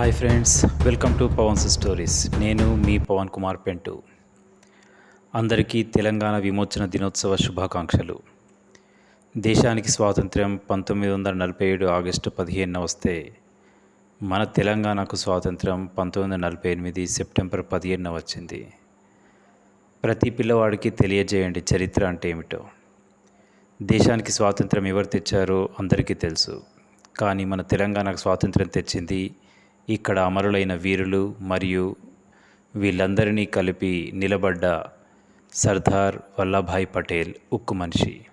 Hi friends welcome to Pavan's stories నేను మీ పవన్ కుమార్ పెంటు అందరికీ తెలంగాణ విమోచన దినోత్సవ శుభాకాంక్షలు. దేశానికి స్వాతంత్ర్యం పంతొమ్మిది వందల నలభై ఏడు ఆగస్టు పదిహేనున వస్తే మన తెలంగాణకు స్వాతంత్రం పంతొమ్మిది వందల నలభై ఎనిమిది సెప్టెంబర్ పదిహేనున వచ్చింది. ప్రతి పిల్లవాడికి తెలియజేయండి చరిత్ర అంటే ఏమిటో. దేశానికి స్వాతంత్రం ఎవరు తెచ్చారో అందరికీ తెలుసు. కానీ మన తెలంగాణకు స్వాతంత్రం తెచ్చింది ఇక్కడ అమరులైన వీరులు మరియు వీళ్ళందరినీ కలిపి నిలబడ్డ సర్దార్ వల్లభాయ్ పటేల్ ఉక్కు మనిషి.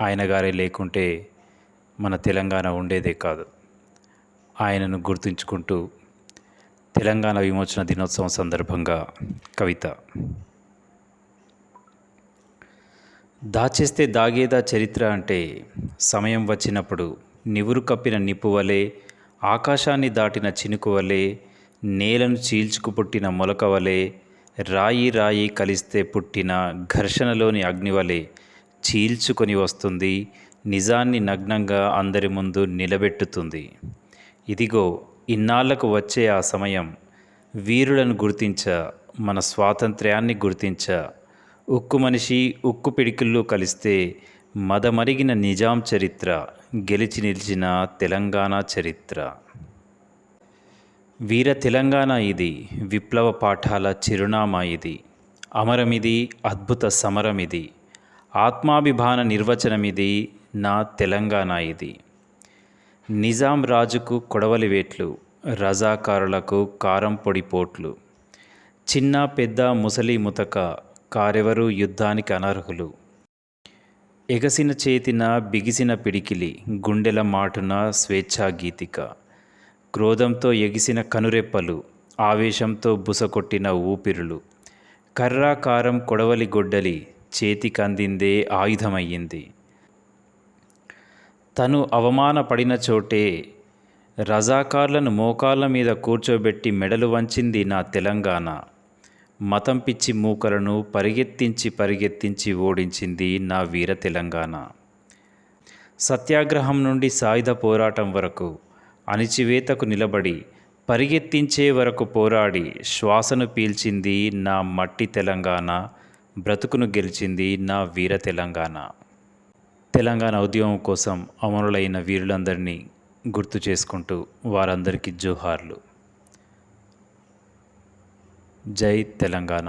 ఆయన గారే లేకుంటే మన తెలంగాణ ఉండేదే కాదు. ఆయనను గుర్తుంచుకుంటూ తెలంగాణ విమోచన దినోత్సవం సందర్భంగా కవిత. దాచేస్తే దాగేదా చరిత్ర అంటే సమయం వచ్చినప్పుడు నివురు కప్పిన నిప్పు వలె ఆకాశాన్ని దాటిన చినుకు వలె నేలను చీల్చుకు పుట్టిన మొలక వలె రాయి రాయి కలిస్తే పుట్టిన ఘర్షణలోని అగ్ని వలె చీల్చుకొని వస్తుంది నిజాన్ని నగ్నంగా అందరి ముందు నిలబెట్టుతుంది. ఇదిగో ఇన్నాళ్ళకు వచ్చే ఆ సమయం. వీరులను గుర్తించ మన స్వాతంత్ర్యాన్ని గుర్తించ. ఉక్కు మనిషి ఉక్కు పిడికిళ్ళు కలిస్తే మదమరిగిన నిజాం చరిత్ర గెలిచి నిలిచిన తెలంగాణ చరిత్ర. వీర తెలంగాణ ఇది విప్లవ పాఠాల చిరునామా ఇది. అమరమిది అద్భుత సమరమిది ఆత్మాభిమాన నిర్వచనమిది నా తెలంగాణ ఇది. నిజాం రాజుకు కొడవలి వేట్లు రజాకారులకు కారం పొడి పోట్లు. చిన్న పెద్ద ముసలి ముతక కారెవరు యుద్ధానికి అనర్హులు. ఎగసిన చేతిన బిగిసిన పిడికిలి గుండెల మాటున స్వేచ్ఛా గీతిక క్రోధంతో ఎగిసిన కనురెప్పలు ఆవేశంతో బుసకొట్టిన ఊపిరులు. కర్రాకారం కొడవలి గొడ్డలి చేతికందిందే ఆయుధమయ్యింది. తను అవమానపడిన చోటే రజాకార్లను మోకాళ్ళ మీద కూర్చోబెట్టి మెడలు వంచింది నా తెలంగాణ. మతం పిచ్చి మూకలను పరిగెత్తించి పరిగెత్తించి ఓడించింది నా వీర తెలంగాణ. సత్యాగ్రహం నుండి సాయుధ పోరాటం వరకు అణిచివేతకు నిలబడి పరిగెత్తించే వరకు పోరాడి శ్వాసను పీల్చింది నా మట్టి తెలంగాణ బ్రతుకును గెలిచింది నా వీర తెలంగాణ. తెలంగాణ ఉద్యమం కోసం అమరులైన వీరులందరినీ గుర్తు చేసుకుంటూ వారందరికీ జోహార్లు. జై తెలంగాణ